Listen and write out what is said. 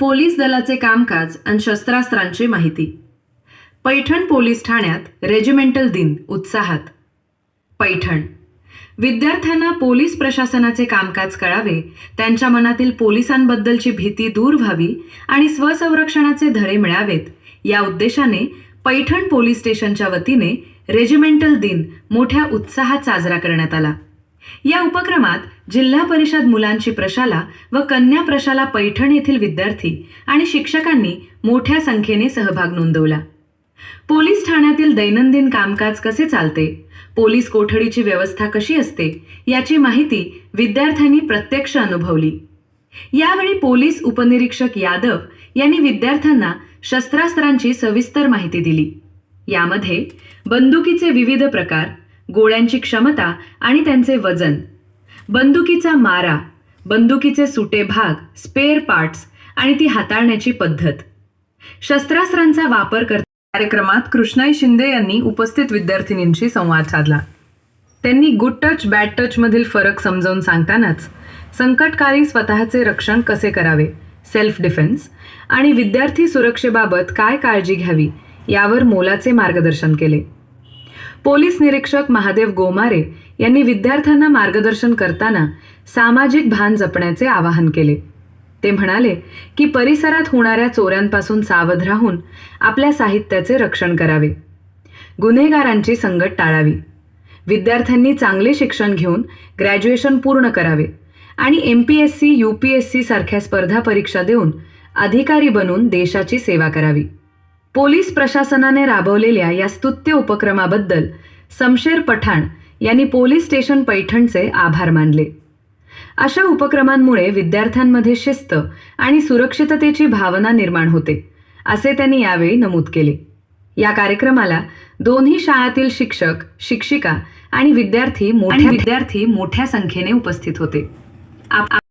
Police दलाचे कामकाज आणि शस्त्रास्त्रांची माहिती. पैठण पोलीस ठाण्यात रेजिमेंटल दिन उत्साहात. पैठण. विद्यार्थ्यांना पोलीस प्रशासनाचे कामकाज कळावे त्यांच्या मनातील पोलिसांबद्दलची भीती दूर व्हावी आणि स्वसंरक्षणाचे धडे मिळावेत या उद्देशाने पैठण पोलीस स्टेशनच्या वतीने रेजिमेंटल दिन मोठ्या उत्साहात साजरा करण्यात आला. या उपक्रमात जिल्हा परिषद मुलांची प्रशाला व कन्या प्रशाला पैठण येथील विद्यार्थी आणि शिक्षकांनी मोठ्या संख्येने सहभाग नोंदवला. पोलीस ठाण्यातील दैनंदिन कामकाज कसे चालते? पोलीस कोठडीची व्यवस्था कशी असते? याची माहिती विद्यार्थ्यांनी प्रत्यक्ष अनुभवली. यावेळी पोलीस उपनिरीक्षक यादव यांनी विद्यार्थ्यांना शस्त्रास्त्रांची सविस्तर माहिती दिली. यामध्ये बंदुकीचे विविध प्रकार गोळ्यांची क्षमता आणि त्यांचे वजन. बंदुकीचा मारा बंदुकीचे सुटे भाग स्पेअर पार्ट्स आणि ती हाताळण्याची पद्धत. शस्त्रास्त्रांचा वापर करता कार्यक्रमात कृष्णाई शिंदे यांनी उपस्थित विद्यार्थिनींशी संवाद साधला. त्यांनी गुड टच बॅड टचमधील फरक समजावून सांगतानाच संकटकाळी स्वतःचे रक्षण कसे करावे सेल्फ डिफेन्स आणि विद्यार्थी सुरक्षेबाबत काय काळजी घ्यावी यावर मोलाचे मार्गदर्शन केले. पोलीस निरीक्षक महादेव गोमारे यांनी विद्यार्थ्यांना मार्गदर्शन करताना सामाजिक भान जपण्याचे आवाहन केले. ते म्हणाले की परिसरात होणाऱ्या चोऱ्यांपासून सावध राहून आपल्या साहित्याचे रक्षण करावे. गुन्हेगारांची संगत टाळावी. विद्यार्थ्यांनी चांगले शिक्षण घेऊन ग्रॅज्युएशन पूर्ण करावे आणि M P S C U P S C सारख्या स्पर्धा परीक्षा देऊन अधिकारी बनून देशाची सेवा करावी. पोलीस प्रशासनाने राबवलेल्या या स्तुत्य उपक्रमाबद्दल समशेर पठाण यांनी पोलीस स्टेशन पैठणचे आभार मानले. अशा उपक्रमांमुळे विद्यार्थ्यांमध्ये शिस्त आणि सुरक्षिततेची भावना निर्माण होते असे त्यांनी यावेळी नमूद केले. या कार्यक्रमाला दोन्ही शाळातील शिक्षक शिक्षिका आणि विद्यार्थी मोठ्या विद्यार्थी मोठ्या संख्येने उपस्थित होते. आप-